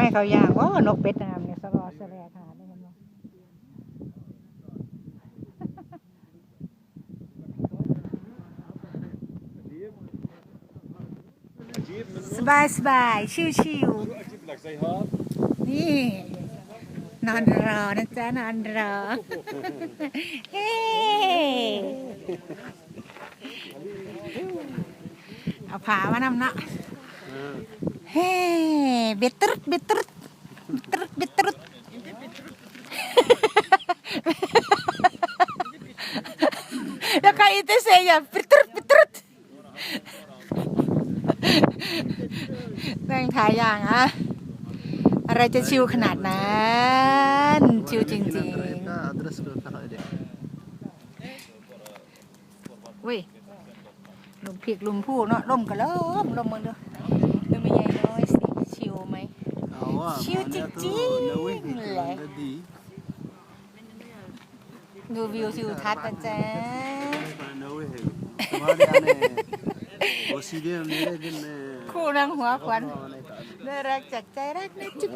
ไม่เขาย่างว่านกเป็ดงามเนี่ยสะรอสะแลขนาดนี้เห็นบ่สบายสบายชิวชิวๆนี่นอนรอนะจ๊ะนอนรอ เฮ้เอาผามานำเนาะเฮ้ บ็ดตรุดเบ็ดตรุดตรุดเบ็ดตรุดแล้วก็อีเตเสียเบ็ดตรุดเบ็ดตรุดนั่งถ่ายอย่างอะอะไรจะชิวขนาดนั้น ชิวจริงๆอุ้ยลุมผิกลุมพูเนาะลมก็ลมลมมึงดูดูไม่ใหญ่น้อยสิชิวไหม ชิวจริงๆเลยดูวิวทิวทัศน์นะจ๊ะ คู่นั่งหัวควันได้รักจากใจรักในะจุ๊บ